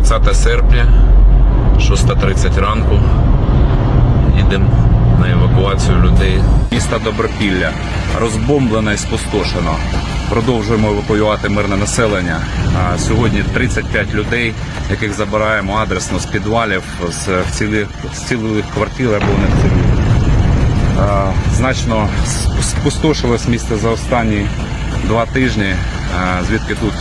20 серпня, 6.30 ранку. Їдемо на евакуацію людей. Міста Добропілля розбомблено і спустошено. Продовжуємо евакуювати мирне населення. Сьогодні 35 людей, яких забираємо адресно з підвалів, з вцілілих, зцілілих квартир або не вцілілих. А, Значно спустошилось місто за останні два тижні, звідки тут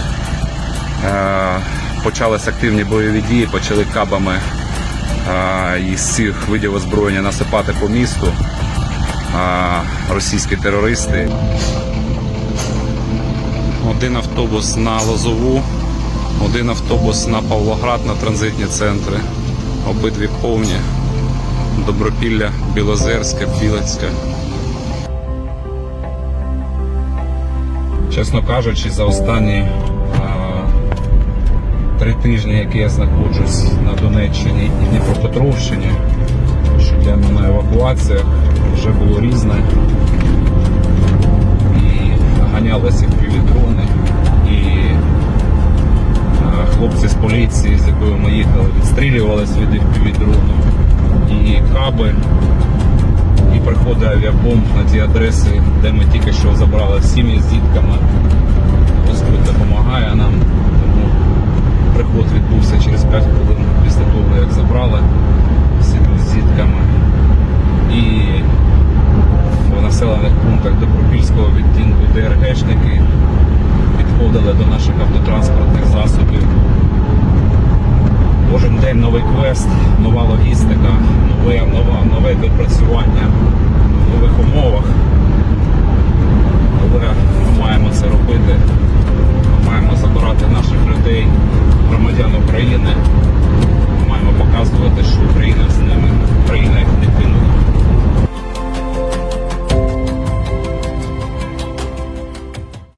Почались активні бойові дії, почали кабами із цих видів озброєння насипати по місту російські терористи. Один автобус на Лозову, один автобус на Павлоград на транзитні центри. Обидві повні. Добропілля, Білозерське, Білецьке. Чесно кажучи, за останні три тижні, які я знаходжусь на Донеччині і Дніпропетровщині, щоденно на евакуаціях вже було різне. І ганялися півдрони, і е, хлопці з поліції, з якою ми їхали, відстрілювалися від їх півдрону, і каби, і приходить авіабомб на ті адреси, де ми тільки що забрали сім'ї з дітками. Добропільського відтінку ДРГшники підходили до наших автотранспортних засобів. Кожен день новий квест, нова логістика, нове, нова, нове відпрацювання в нових умовах. Але ми маємо це робити. Ми маємо забирати наших людей, громадян України